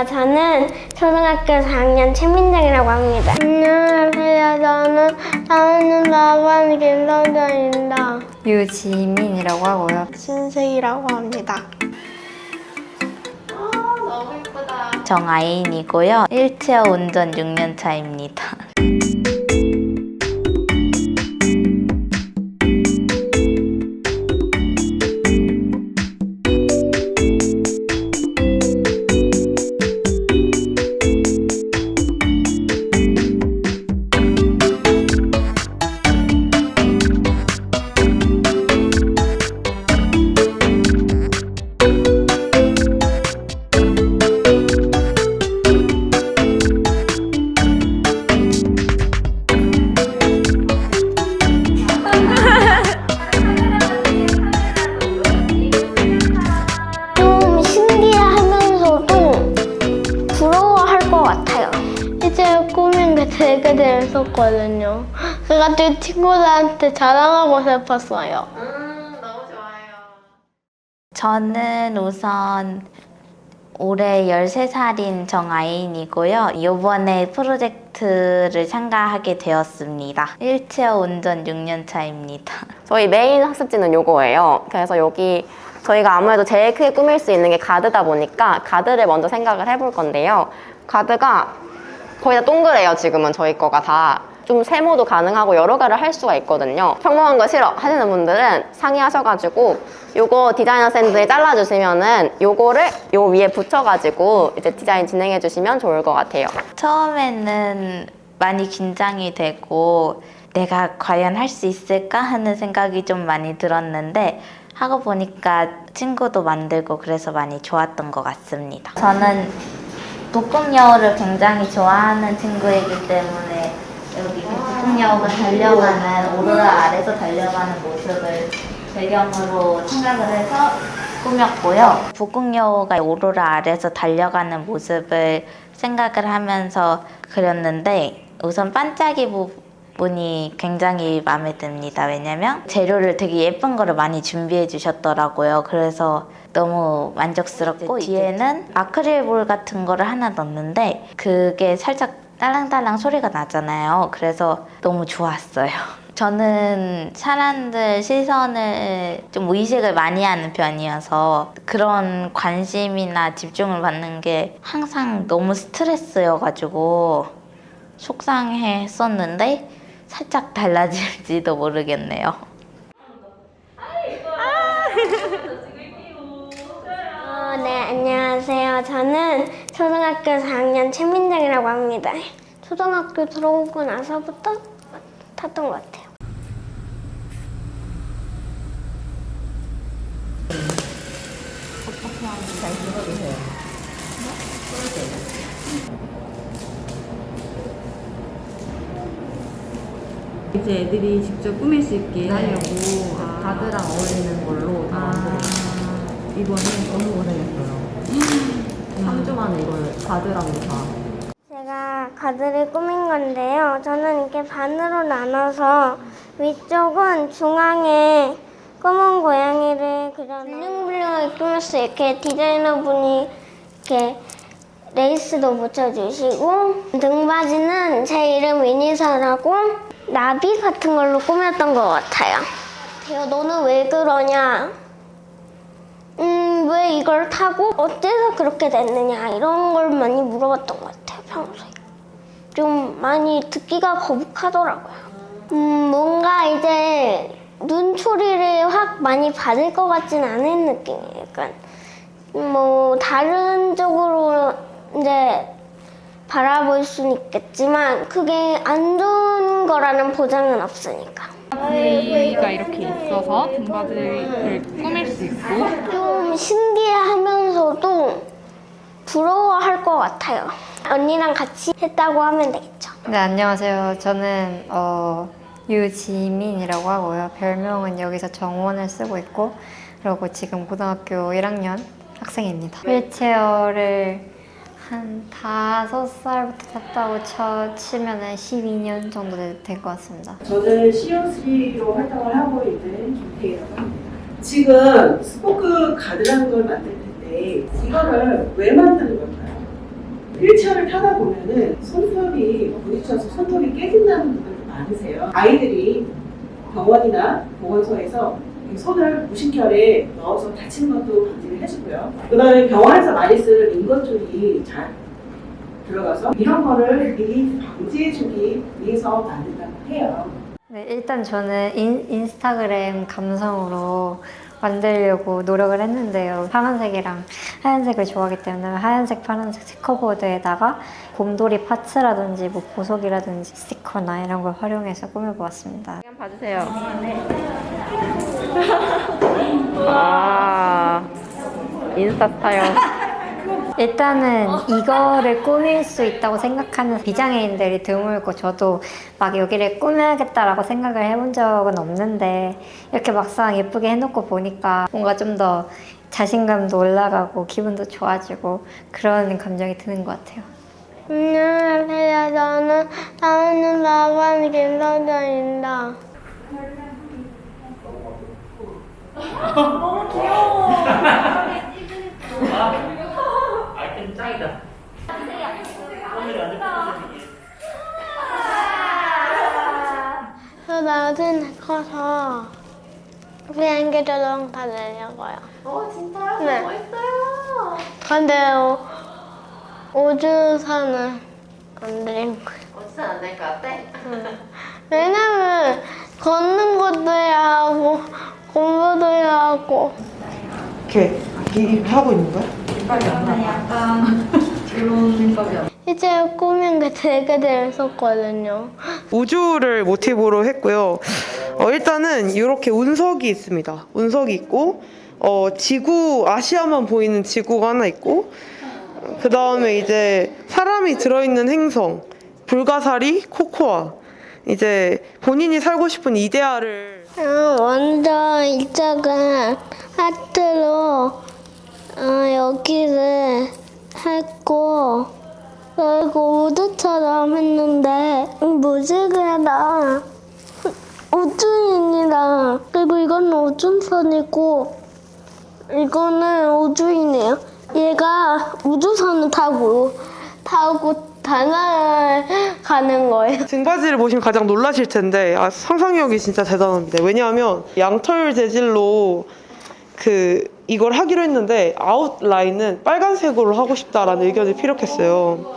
안녕하세요. 저는 초등학교 4학년 최민정이라고 합니다. 안녕하세요. 저는 4학년 4반 김성정입니다. 유지민이라고 하고요. 신세이라고 합니다. 정아인이고요. 일체어 운전 6년 차입니다. 되게 재밌었거든요. 그래가지고 친구들한테 자랑하고 싶었어요. 저는 우선 올해 13살인 정아인이고요. 이번에 프로젝트를 참가하게 되었습니다. 일체어 운전 6년 차입니다. 저희 메인 학습지는 요거예요. 그래서 여기 저희가 아무래도 제일 크게 꾸밀 수 있는 게 가드다 보니까 가드를 먼저 생각을 해볼 건데요. 가드가 거의 다 동그래요, 지금은 저희 거가 다. 좀 세모도 가능하고 여러 가지를 할 수가 있거든요. 평범한 거 싫어 하시는 분들은 상의하셔가지고 요거 디자이너 샌드에 잘라주시면은 요거를 요 위에 붙여가지고 이제 디자인 진행해주시면 좋을 것 같아요. 처음에는 많이 긴장이 되고 내가 과연 할 수 있을까 하는 생각이 좀 많이 들었는데 하고 보니까 친구도 만들고 그래서 많이 좋았던 것 같습니다. 저는 북극여우를 굉장히 좋아하는 친구이기 때문에 여기 북극여우가 달려가는 오로라 아래서 달려가는 모습을 배경으로 생각을 해서 꾸몄고요. 북극여우가 오로라 아래서 달려가는 모습을 생각을 하면서 그렸는데 우선 반짝이 부 분이 굉장히 마음에 듭니다. 왜냐면 재료를 되게 예쁜 거를 많이 준비해 주셨더라고요. 그래서 너무 만족스럽고 뒤에는 아크릴볼 같은 거를 하나 넣었는데 그게 살짝 딸랑딸랑 소리가 나잖아요. 그래서 너무 좋았어요. 저는 사람들 시선을 좀 의식을 많이 하는 편이어서 그런 관심이나 집중을 받는 게 항상 너무 스트레스여가지고 속상했었는데 살짝 달라질지도 모르겠네요. 어, 네, 안녕하세요. 저는 초등학교 4학년 최민정이라고 합니다. 초등학교 들어오고 나서부터 탔던 것 같아요. 이제 애들이 직접 꾸밀 수 있게 하려고 아, 가드랑 어울리는 걸로 다 아. 이번에 너무 고생했어요. 3주 만에 이걸 가드랑 다. 제가 가드를 꾸민 건데요. 저는 이렇게 반으로 나눠서 위쪽은 중앙에 검은 고양이를 그려 블링블링하게 꾸몄어요. 이렇게 디자이너분이 이렇게 레이스도 붙여주시고 등받이는 제 이름 위니사라고 나비 같은 걸로 꾸몄던 것 같아요. 대요 너는 왜 그러냐? 음, 왜 이걸 타고 어째서 그렇게 됐느냐 이런 걸 많이 물어봤던 것 같아요 평소에 좀 많이 듣기가 거북하더라고요 음, 뭔가 이제 눈초리를 확 많이 받을 것 같진 않은 느낌이에요 약간 뭐 다른 쪽으로 이제 바라볼 수는 있겠지만 그게 안 좋은 거라는 보장은 없으니까 등받이가 이렇게 있어서 등받이를 꾸밀 수 있고 좀 신기하면서도 부러워할 것 같아요. 언니랑 같이 했다고 하면 되겠죠. 네, 안녕하세요. 저는 어, 유지민이라고 하고요. 별명은 여기서 정원을 쓰고 있고, 그리고 지금 고등학교 1학년 학생입니다. 휠체어를 한 다섯 살부터 탔다고 쳐, 치면은 12년 정도 될 것 같습니다. 저는 CO3로 활동을 하고 있는 김태희라고 합니다. 지금 스포크 가드라는 걸 만들 텐데 이거를 왜 만드는 걸까요? 휠체어를 타다 보면은 손톱이 부딪혀서 손톱이 깨진다는 분들도 많으세요. 아이들이 병원이나 보건소에서 이 손을 무심결에 넣어서 다치는 것도 해주고요. 그 다음에 병원에서 많이 쓰는 인건줄이 잘 들어가서 이런 거를 미리 방지해주기 위해서 만든다고 해요. 네, 일단 저는 인, 인스타그램 감성으로 만들려고 노력을 했는데요. 파란색이랑 하얀색을 좋아하기 때문에 하얀색, 파란색 스티커보드에다가 곰돌이 파츠라든지 뭐 보석이라든지 스티커나 이런 걸 활용해서 꾸며보았습니다. 한번 봐주세요. 아, 인스타 스타일. 일단은 이거를 꾸밀 수 있다고 생각하는 비장애인들이 드물고 저도 막 여기를 꾸며야겠다라고 생각을 해본 적은 없는데 이렇게 막상 예쁘게 해놓고 보니까 뭔가 좀 더 자신감도 올라가고 기분도 좋아지고 그런 감정이 드는 것 같아요. 안녕하세요. 저는 다은은 나관 김서정입니다. 저 나중에 커서 비행기 조종 타려고요. 어, 진짜요? 네. 멋있어요. 근데 어, 우주선은 안될 거예요. 어디서 안될 것 같아? 왜냐면 걷는 것도 해야 하고 공부도 해야 하고 이렇게 이렇게 하고 있는 거야? 이제 꾸민 게 되게 재밌었거든요. 우주를 모티브로 했고요. 어, 일단은 이렇게 운석이 있습니다. 운석이 있고, 어, 지구, 아시아만 보이는 지구가 하나 있고, 그 다음에 이제 사람이 들어있는 행성, 불가사리, 코코아. 이제 본인이 살고 싶은 이데아를 어, 먼저 이쪽은 하트로 어, 여기를 했고 그리고 우주처럼 했는데 무지개랑 우주인이랑 그리고 이거는 우주선이고 이거는 우주인이에요. 얘가 우주선을 타고 타고 달나라를 가는 거예요. 등받이를 보시면 가장 놀라실 텐데 아, 상상력이 진짜 대단합니다. 왜냐하면 양털 재질로 그 이걸 하기로 했는데 아웃라인은 빨간색으로 하고 싶다라는 의견이 피력했어요.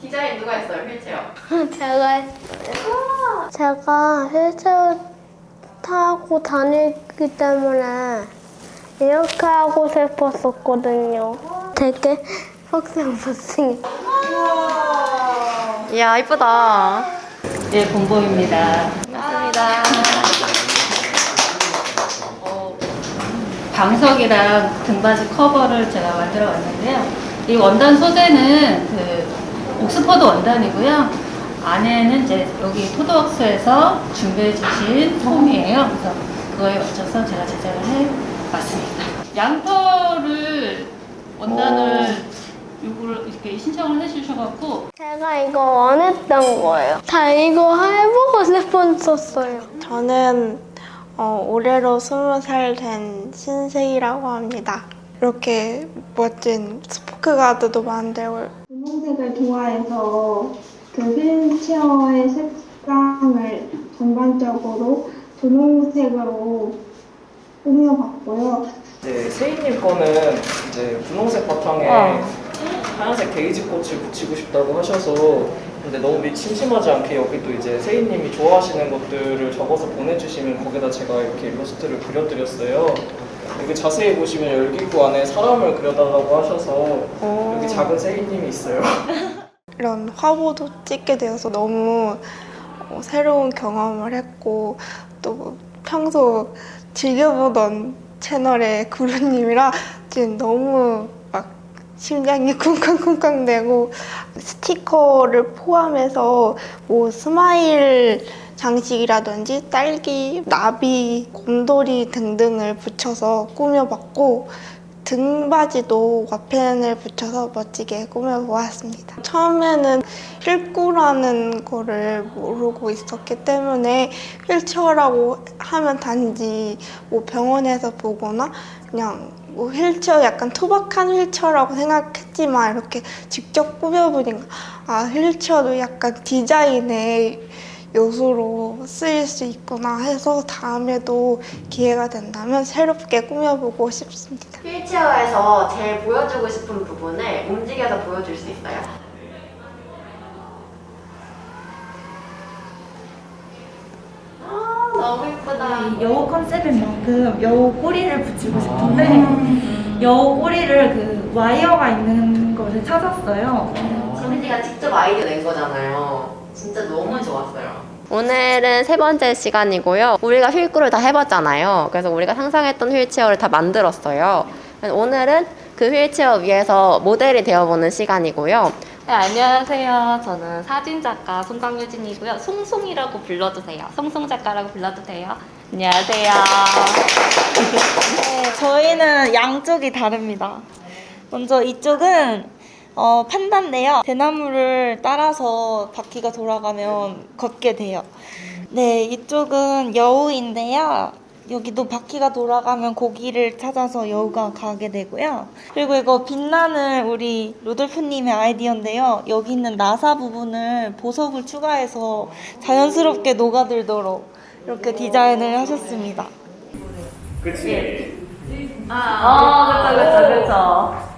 디자인 누가 했어요? 휠체어. 제가 했어요. 제가 휠체어 타고 다니기 때문에 이렇게 하고 싶었었거든요. 되게 퍽생퍽생. 이야, 이쁘다. 네, 본보입니다. 맞습니다. 방석이랑 등받이 커버를 제가 만들어 왔는데요. 이 원단 소재는 그 옥스퍼드 원단이고요. 안에는 이제 여기 포도웍스에서 준비해 주신 폼이에요. 그래서 그거에 맞춰서 제가 제작을 해 왔습니다. 양털을 원단을 요거를 이렇게 신청을 해 주셔갖고 제가 이거 원했던 거예요. 다 이거 해보고 싶었었어요. 저는 어, 올해로 스무 살된 신세희라고 합니다. 이렇게 멋진 스포크 가드도 만들고 분홍색을 좋아해서 그 휠체어의 색상을 전반적으로 분홍색으로 꾸며봤고요. 이제 세인님 거는 이제 분홍색 바탕에 어. 하얀색 데이지 꽃을 붙이고 싶다고 하셔서 근데 너무 미- 심심하지 않게 여기 또 이제 세인님이 좋아하시는 것들을 적어서 보내주시면 거기다 제가 이렇게 일러스트를 그려드렸어요. 여기 자세히 보시면 열기구 안에 사람을 그려달라고 하셔서 여기 작은 세인님이 있어요. 이런 화보도 찍게 되어서 너무 어, 새로운 경험을 했고 또 평소 즐겨보던 채널의 구루님이라 지금 너무 막 심장이 쿵쾅쿵쾅대고 스티커를 포함해서 뭐 스마일 장식이라든지 딸기, 나비, 곰돌이 등등을 붙여서 꾸며봤고 등받이도 와펜을 붙여서 멋지게 꾸며보았습니다. 처음에는 휠꾸라는 거를 모르고 있었기 때문에 휠체어라고 하면 단지 뭐 병원에서 보거나 그냥 뭐 휠체어 약간 투박한 휠체어라고 생각했지만 이렇게 직접 꾸며보니까 아 휠체어도 약간 디자인의 요소로 쓰일 수 있구나 해서 다음에도 기회가 된다면 새롭게 꾸며보고 싶습니다. 휠체어에서 제일 보여주고 싶은 부분을 움직여서 보여줄 수 있어요? 아, 너무 예쁘다. 여우 컨셉인 만큼 여우 꼬리를 붙이고 싶은데 여우 꼬리를 그 와이어가 있는 것을 찾았어요. 지민이가 직접 아이디어 낸 거잖아요. 진짜 너무 좋았어요. 오늘은 세 번째 시간이고요. 우리가 휠꾸를 다 해봤잖아요. 그래서 우리가 상상했던 휠체어를 다 만들었어요. 오늘은 그 휠체어 위에서 모델이 되어보는 시간이고요. 네, 안녕하세요. 저는 사진작가 송강유진이고요. 송송이라고 불러주세요. 송송 작가라고 불러도 돼요. 안녕하세요. 네, 저희는 양쪽이 다릅니다. 먼저 이쪽은 어, 판다인데요. 대나무를 따라서 바퀴가 돌아가면 걷게 돼요. 네, 이쪽은 여우인데요. 여기도 바퀴가 돌아가면 고기를 찾아서 여우가 가게 되고요. 그리고 이거 빛나는 우리 루돌프님의 아이디어인데요. 여기 있는 나사 부분을 보석을 추가해서 자연스럽게 녹아들도록 이렇게 디자인을 하셨습니다. 아, 그쵸, 그쵸, 그쵸.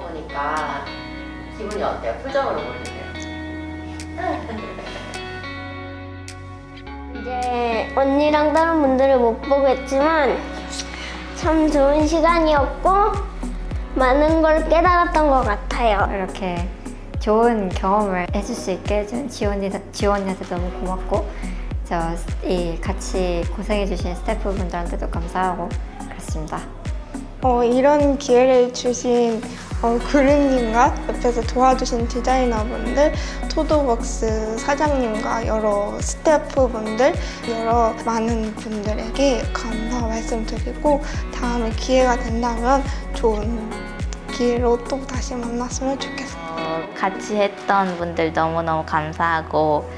바꿔보니까 기분이 어때요? 표정으로 보여주세요. 이제 언니랑 다른 분들을 못 보겠지만 참 좋은 시간이었고 많은 걸 깨달았던 것 같아요. 이렇게 좋은 경험을 해줄 수 있게 해준 지원이, 지원이한테 너무 고맙고 저 이 같이 고생해주신 스태프분들한테도 감사하고 그렇습니다. 어, 이런 기회를 주신 어, 구름님과 옆에서 도와주신 디자이너분들, 토도웍스 사장님과 여러 스태프분들, 여러 많은 분들에게 감사 말씀드리고 다음에 기회가 된다면 좋은 기회로 또 다시 만났으면 좋겠습니다. 어, 같이 했던 분들 너무너무 감사하고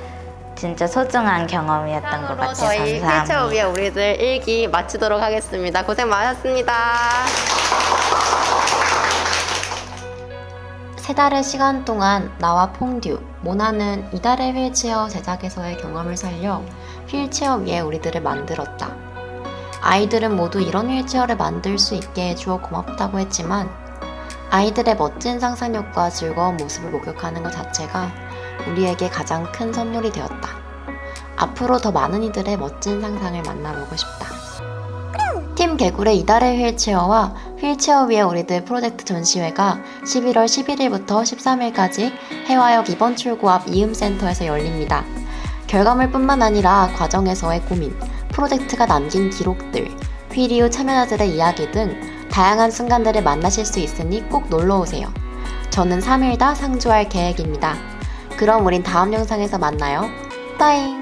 진짜 소중한 경험이었던 것 같아요. 저희 휠체어 감사합니다. 위에 우리들 일기 마치도록 하겠습니다. 고생 많으셨습니다. 세 달의 시간 동안 나와 퐁듀, 모나는 이달의 휠체어 제작에서의 경험을 살려 휠체어 위에 우리들을 만들었다. 아이들은 모두 이런 휠체어를 만들 수 있게 해주어 고맙다고 했지만 아이들의 멋진 상상력과 즐거운 모습을 목격하는 것 자체가 우리에게 가장 큰 선물이 되었다. 앞으로 더 많은 이들의 멋진 상상을 만나보고 싶다. 팀 개굴의 이달의 휠체어와 휠체어 위에 우리들 프로젝트 전시회가 11월 11일부터 13일까지 해화역 2번 출구 앞 이음센터에서 열립니다. 결과물뿐만 아니라 과정에서의 고민, 프로젝트가 남긴 기록들, 휠 이후 참여자들의 이야기 등 다양한 순간들을 만나실 수 있으니 꼭 놀러 오세요. 저는 3일 다 상주할 계획입니다. 그럼 우린 다음 영상에서 만나요. 빠잉!